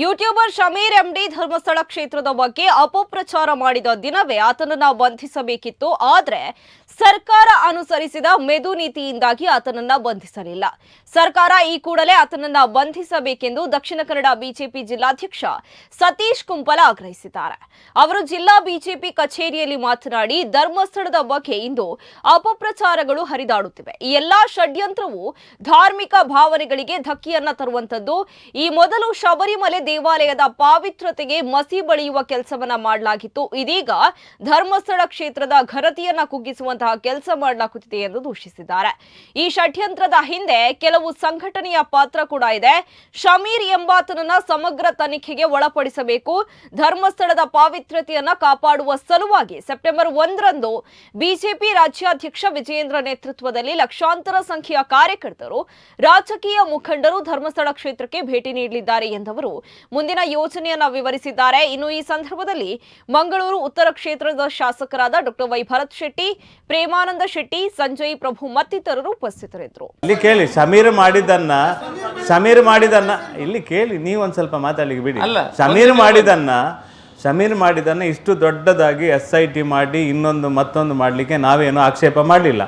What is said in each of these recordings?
YouTuber Shameer MD Dharmasthala ಕ್ಷೇತ್ರದ ಬಗ್ಗೆ ಅಪಪ್ರಚಾರ ಮಾಡಿದ ದಿನವೇ ಆತನನ್ನ ಬಂಧಿಸಬೇಕಿತ್ತು. ಆದ್ರೆ ಸರ್ಕಾರ ಅನುಸರಿಸಿದ ಮೆದು ನೀತಿಯಿಂದಾಗಿ ಆತನನ್ನ ಬಂಧಿಸಲಿಲ್ಲ. ಸರ್ಕಾರ ಈ ಕೂಡಲೇ ಆತನನ್ನ ಬಂಧಿಸಬೇಕೆಂದು ದಕ್ಷಿಣ ಕನ್ನಡ ಬಿಜೆಪಿ ಜಿಲ್ಲಾಧ್ಯಕ್ಷ ಸತೀಶ್ ಕುಂಪಲ ಆಗ್ರಹಿಸಿದ್ದಾರೆ. ಅವರು ಜಿಲ್ಲಾ ಬಿಜೆಪಿ ಕಚೇರಿಯಲ್ಲಿ ಮಾತನಾಡಿ, ಧರ್ಮಸ್ಥಳದ ಬಗ್ಗೆ ಇಂದು ಅಪಪ್ರಚಾರಗಳು ಹರಿದಾಡುತ್ತಿವೆ. ಈ ಎಲ್ಲಾ ಷಡ್ಯಂತ್ರವು ಧಾರ್ಮಿಕ ಭಾವನೆಗಳಿಗೆ ಧಕ್ಕಿಯನ್ನ ತರುವಂತದ್ದು ಈ ಮೊದಲು ಶಬರಿಮಲೆ ದೇವಾಲಯದ ಪಾವಿತ್ರತೆಗೆ ಮಸಿ ಬಳಿಯುವ ಕೆಲಸವನ್ನ ಮಾಡಲಾಗಿತ್ತು. ಇದೀಗ ಧರ್ಮಸ್ಥಳ ಕ್ಷೇತ್ರದ ಘನತೆಯನ್ನ ಕುಗ್ಗಿಸುವಂತಹ ಕೆಲಸ ಮಾಡಲಾಗುತ್ತಿದೆ ಎಂದು ದೂಷಿಸಿದ್ದಾರೆ ಈ ಷಡ್ಯಂತ್ರದ ಹಿಂದೆ ಕೆಲವು ಸಂಘಟನೆಯ ಪಾತ್ರ ಕೂಡ ಇದೆ. ಶಮೀರ್ ಎಂಬಾತನನ್ನ ಸಮಗ್ರ ತನಿಖೆಗೆ ಒಳಪಡಿಸಬೇಕು. ಧರ್ಮಸ್ಥಳದ ಪಾವಿತ್ರತೆಯನ್ನ ಕಾಪಾಡುವ ಸಲುವಾಗಿ ಸೆಪ್ಟೆಂಬರ್ ಒಂದರಂದು ಬಿಜೆಪಿ ರಾಜ್ಯಾಧ್ಯಕ್ಷ ವಿಜಯೇಂದ್ರ ನೇತೃತ್ವದಲ್ಲಿ ಲಕ್ಷಾಂತರ ಸಂಖ್ಯೆಯ ಕಾರ್ಯಕರ್ತರು ರಾಜಕೀಯ ಮುಖಂಡರು ಧರ್ಮಸ್ಥಳ ಕ್ಷೇತ್ರಕ್ಕೆ ಭೇಟಿ ನೀಡಲಿದ್ದಾರೆ ಎಂದವರು ಮುಂದಿನ ಯೋಜನೆಯನ್ನ ವಿವರಿಸಿದ್ದಾರೆ. ಇನ್ನು ಈ ಸಂದರ್ಭದಲ್ಲಿ ಮಂಗಳೂರು ಉತ್ತರ ಕ್ಷೇತ್ರದ ಶಾಸಕರಾದ ಡಾಕ್ಟರ್ ವೈ ಭರತ್ ಶೆಟ್ಟಿ ಪ್ರೇಮಾನಂದ ಶೆಟ್ಟಿ ಸಂಜಯ್ ಪ್ರಭು ಮತ್ತಿತರರು ಉಪಸ್ಥಿತರಿದ್ದರು. ಇಲ್ಲಿ ಕೇಳಿ ಸಮೀರ್ ಮಾಡಿದನ್ನ ಸಮೀರ್ ಮಾಡಿದನ್ನ ಇಲ್ಲಿ ಕೇಳಿ ನೀವು ಒಂದ್ ಸ್ವಲ್ಪ ಮಾತಾಡ್ಲಿಕ್ಕೆ ಬಿಡಿ. ಅಲ್ಲ, ಸಮೀರ್ ಮಾಡಿದನ್ನ ಸಮೀರ್ ಮಾಡಿದನ್ನ ಇಷ್ಟು ದೊಡ್ಡದಾಗಿ ಎಸ್ ಐ ಟಿ ಮಾಡಿ ಇನ್ನೊಂದು ಮತ್ತೊಂದು ಮಾಡಲಿಕ್ಕೆ ನಾವೇನು ಆಕ್ಷೇಪ ಮಾಡಲಿಲ್ಲ.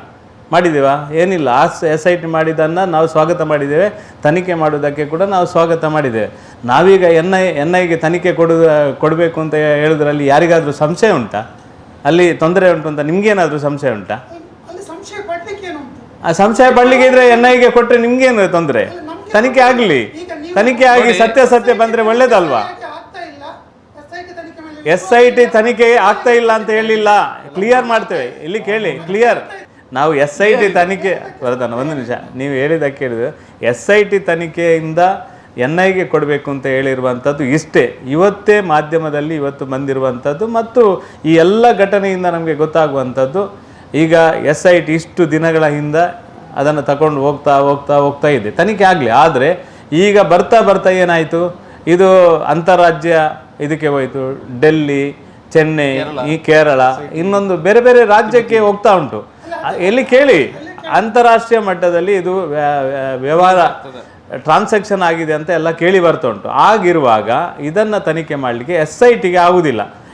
ಮಾಡಿದ್ದೇವಾ ಏನಿಲ್ಲ. ಆ ಎಸ್ ಐ ಟಿ ಮಾಡಿದ್ದನ್ನು ನಾವು ಸ್ವಾಗತ ಮಾಡಿದ್ದೇವೆ. ತನಿಖೆ ಮಾಡೋದಕ್ಕೆ ಕೂಡ ನಾವು ಸ್ವಾಗತ ಮಾಡಿದ್ದೇವೆ. ನಾವೀಗ ಎನ್ ಐ ಎನ್ ಐಗೆ ತನಿಖೆ ಕೊಡು ಕೊಡಬೇಕು ಅಂತ ಹೇಳಿದ್ರಲ್ಲಿ ಯಾರಿಗಾದರೂ ಸಂಶಯ ಉಂಟಾ? ಅಲ್ಲಿ ತೊಂದರೆ ಉಂಟು ಅಂತ ನಿಮಗೇನಾದರೂ ಸಂಶಯ ಉಂಟಾ? ಆ ಸಂಶಯ ಪಡ್ಲಿಕ್ಕೆ ಇದ್ರೆ ಎನ್ ಐಗೆ ಕೊಟ್ಟರೆ ನಿಮ್ಗೇನು ತೊಂದರೆ? ತನಿಖೆ ಆಗಲಿ. ತನಿಖೆ ಆಗಿ ಸತ್ಯ ಸತ್ಯ ಬಂದ್ರೆ ಒಳ್ಳೇದಲ್ವಾ? ಎಸ್ ಐ ಟಿ ತನಿಖೆ ಆಗ್ತಾ ಇಲ್ಲ ಅಂತ ಹೇಳಿಲ್ಲ. ಕ್ಲಿಯರ್ ಮಾಡ್ತೇವೆ. ಇಲ್ಲಿ ಕೇಳಿ ಕ್ಲಿಯರ್. ನಾವು ಎಸ್ ಐ ಟಿ ತನಿಖೆ ವರದಾನ ಒಂದು ನಿಮಿಷ. ನೀವು ಹೇಳಿದ್ದಕ್ಕೆ ಹೇಳಿದ್ರು ಎಸ್ ಐ ಟಿ ತನಿಖೆಯಿಂದ ಎನ್ ಐಗೆ ಕೊಡಬೇಕು ಅಂತ ಹೇಳಿರುವಂಥದ್ದು ಇಷ್ಟೇ. ಇವತ್ತೇ ಮಾಧ್ಯಮದಲ್ಲಿ ಇವತ್ತು ಬಂದಿರುವಂಥದ್ದು ಮತ್ತು ಈ ಎಲ್ಲ ಘಟನೆಯಿಂದ ನಮಗೆ ಗೊತ್ತಾಗುವಂಥದ್ದು. ಈಗ ಎಸ್ ಐ ಟಿ ಇಷ್ಟು ದಿನಗಳ ಹಿಂದೆ ಅದನ್ನು ತಗೊಂಡು ಹೋಗ್ತಾ ಹೋಗ್ತಾ ಹೋಗ್ತಾ ಇದೆ. ತನಿಖೆ ಆಗಲಿ. ಆದರೆ ಈಗ ಬರ್ತಾ ಬರ್ತಾ ಏನಾಯಿತು? ಇದು ಅಂತಾರಾಜ್ಯ ಇದಕ್ಕೆ ಹೋಯಿತು. ಡೆಲ್ಲಿ ಚೆನ್ನೈ ಈ ಕೇರಳ ಇನ್ನೊಂದು ಬೇರೆ ಬೇರೆ ರಾಜ್ಯಕ್ಕೆ ಹೋಗ್ತಾ ಉಂಟು. ಎಲ್ಲಿ ಕೇಳಿ? ಅಂತಾರಾಷ್ಟ್ರೀಯ ಮಟ್ಟದಲ್ಲಿ ಇದು ವ್ಯ- ವ್ಯ- ವ್ಯವಹಾರ ಟ್ರಾನ್ಸಾಕ್ಷನ್ ಆಗಿದೆ ಅಂತ ಎಲ್ಲ ಕೇಳಿ ಬರ್ತಾ ಉಂಟು. ಆಗಿರುವಾಗ ಇದನ್ನು ತನಿಖೆ ಮಾಡಲಿಕ್ಕೆ ಎಸ್ ಐ ಟಿಗೆ ಆಗುವುದಿಲ್ಲ